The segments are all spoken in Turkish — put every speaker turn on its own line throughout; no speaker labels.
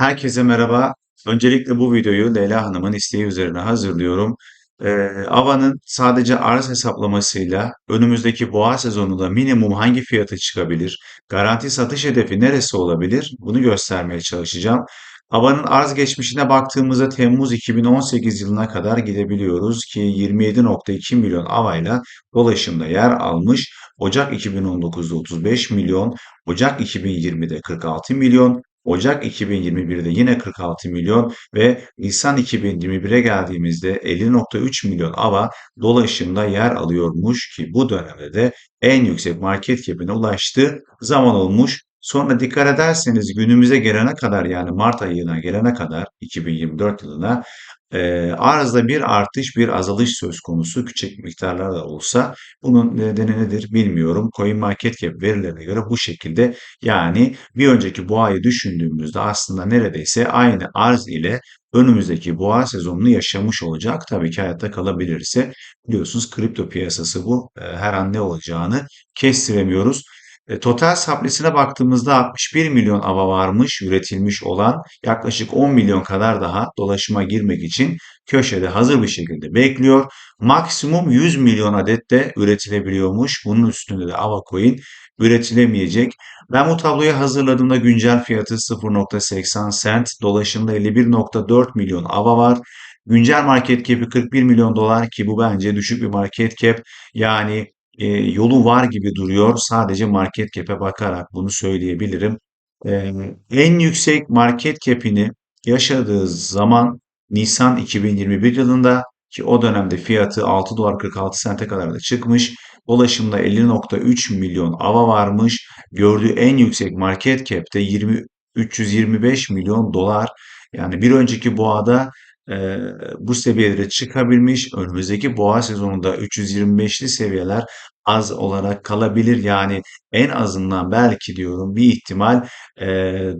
Herkese merhaba. Öncelikle bu videoyu Leyla Hanım'ın isteği üzerine hazırlıyorum. Ee, AVA'nın sadece arz hesaplamasıyla önümüzdeki boğa sezonunda minimum hangi fiyata çıkabilir, garanti satış hedefi neresi olabilir bunu göstermeye çalışacağım. AVA'nın arz geçmişine baktığımızda Temmuz 2018 yılına kadar gidebiliyoruz ki 27.2 milyon AVA ile dolaşımda yer almış. Ocak 2019'da 35 milyon, Ocak 2020'de 46 milyon, Ocak 2021'de yine 46 milyon ve Nisan 2021'e geldiğimizde 50.3 milyon AVA dolaşımda yer alıyormuş ki bu dönemde de en yüksek market cap'ine ulaştığı zaman olmuş. Sonra dikkat ederseniz günümüze gelene kadar yani Mart ayına gelene kadar 2024 yılına e, arzda bir artış bir azalış söz konusu küçük miktarlar da olsa bunun nedeni nedir bilmiyorum. CoinMarketCap verilerine göre bu şekilde yani bir önceki boğayı düşündüğümüzde aslında neredeyse aynı arz ile önümüzdeki boğa sezonunu yaşamış olacak. Tabii ki hayatta kalabilirse biliyorsunuz kripto piyasası bu. E, her an ne olacağını kestiremiyoruz. E, total supply'sine baktığımızda 61 milyon ava varmış üretilmiş olan yaklaşık 10 milyon kadar daha dolaşıma girmek için köşede hazır bir şekilde bekliyor. Maksimum 100 milyon adet de üretilebiliyormuş. Bunun üstünde de ava coin üretilemeyecek. Ben bu tabloyu hazırladığımda güncel fiyatı 0.80 cent, dolaşımda 51.4 milyon ava var. Güncel market cap'i 41 milyon dolar ki bu bence düşük bir market cap. Yani e, yolu var gibi duruyor. Sadece market cap'e bakarak bunu söyleyebilirim. E, en yüksek market cap'ini yaşadığı zaman Nisan 2021 yılında ki o dönemde fiyatı 6 dolar 46 sente kadar da çıkmış. Dolaşımda 50.3 milyon ava varmış. Gördüğü en yüksek market cap'te 20 325 milyon dolar. Yani bir önceki boğada e, bu seviyelere çıkabilmiş. Önümüzdeki boğa sezonunda 325'li seviyeler az olarak kalabilir. Yani en azından belki diyorum bir ihtimal e,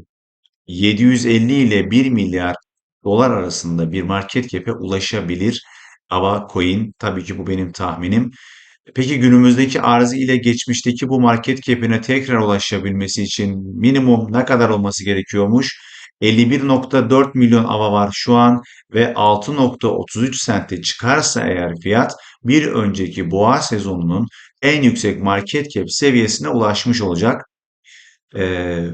750 ile 1 milyar dolar arasında bir market cap'e ulaşabilir. Ava Coin tabii ki bu benim tahminim. Peki günümüzdeki arzı ile geçmişteki bu market cap'ine tekrar ulaşabilmesi için minimum ne kadar olması gerekiyormuş? 51.4 milyon ava var şu an ve 6.33 sente çıkarsa eğer fiyat bir önceki boğa sezonunun en yüksek market cap seviyesine ulaşmış olacak. Ee,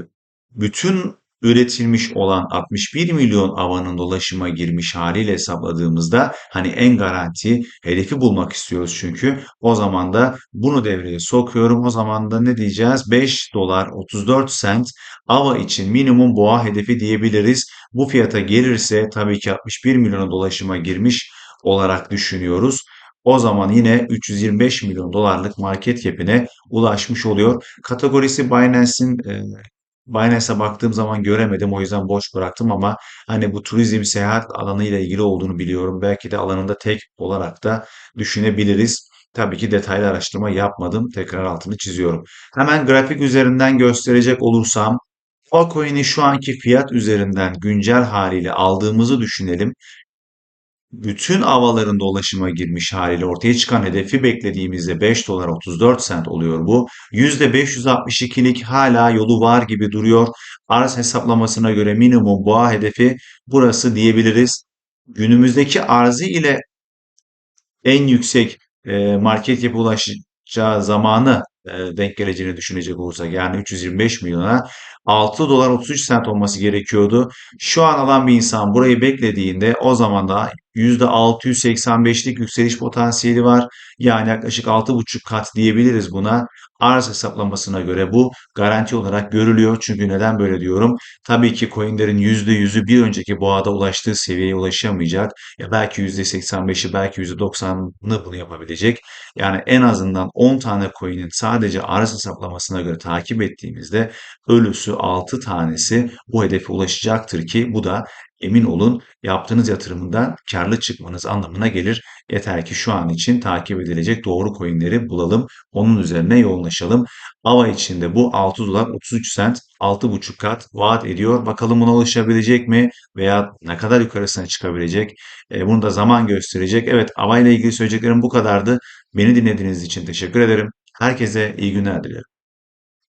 bütün üretilmiş olan 61 milyon avanın dolaşıma girmiş haliyle hesapladığımızda hani en garanti hedefi bulmak istiyoruz çünkü o zaman da bunu devreye sokuyorum. O zaman da ne diyeceğiz? 5 dolar 34 sent ava için minimum boğa hedefi diyebiliriz. Bu fiyata gelirse tabii ki 61 milyona dolaşıma girmiş olarak düşünüyoruz. O zaman yine 325 milyon dolarlık market cap'ine ulaşmış oluyor. Kategorisi Binance'in e, Binance'a baktığım zaman göremedim. O yüzden boş bıraktım ama hani bu turizm seyahat alanı ile ilgili olduğunu biliyorum. Belki de alanında tek olarak da düşünebiliriz. Tabii ki detaylı araştırma yapmadım. Tekrar altını çiziyorum. Hemen grafik üzerinden gösterecek olursam Altcoin'i şu anki fiyat üzerinden güncel haliyle aldığımızı düşünelim bütün avaların dolaşıma girmiş haliyle ortaya çıkan hedefi beklediğimizde 5 dolar 34 sent oluyor bu. %562'lik hala yolu var gibi duruyor. Arz hesaplamasına göre minimum boğa hedefi burası diyebiliriz. Günümüzdeki arzı ile en yüksek e, market cap'e ulaşacağı zamanı e, denk geleceğini düşünecek olursak yani 325 milyona 6 dolar 33 sent olması gerekiyordu. Şu an alan bir insan burayı beklediğinde o zaman da %685'lik yükseliş potansiyeli var. Yani yaklaşık 6,5 kat diyebiliriz buna. Arz hesaplamasına göre bu garanti olarak görülüyor. Çünkü neden böyle diyorum? Tabii ki coinlerin %100'ü bir önceki boğada ulaştığı seviyeye ulaşamayacak. Ya belki %85'i belki %90'ını bunu yapabilecek. Yani en azından 10 tane coin'in sadece arz hesaplamasına göre takip ettiğimizde ölüsü 6 tanesi bu hedefe ulaşacaktır ki bu da emin olun yaptığınız yatırımından karlı çıkmanız anlamına gelir. Yeter ki şu an için takip edilecek doğru coinleri bulalım. Onun üzerine yoğunlaşalım. AVA içinde bu 6 dolar 33 sent 6,5 kat vaat ediyor. Bakalım buna ulaşabilecek mi veya ne kadar yukarısına çıkabilecek? E, bunu da zaman gösterecek. Evet AVA ile ilgili söyleyeceklerim bu kadardı. Beni dinlediğiniz için teşekkür ederim. Herkese iyi günler dilerim.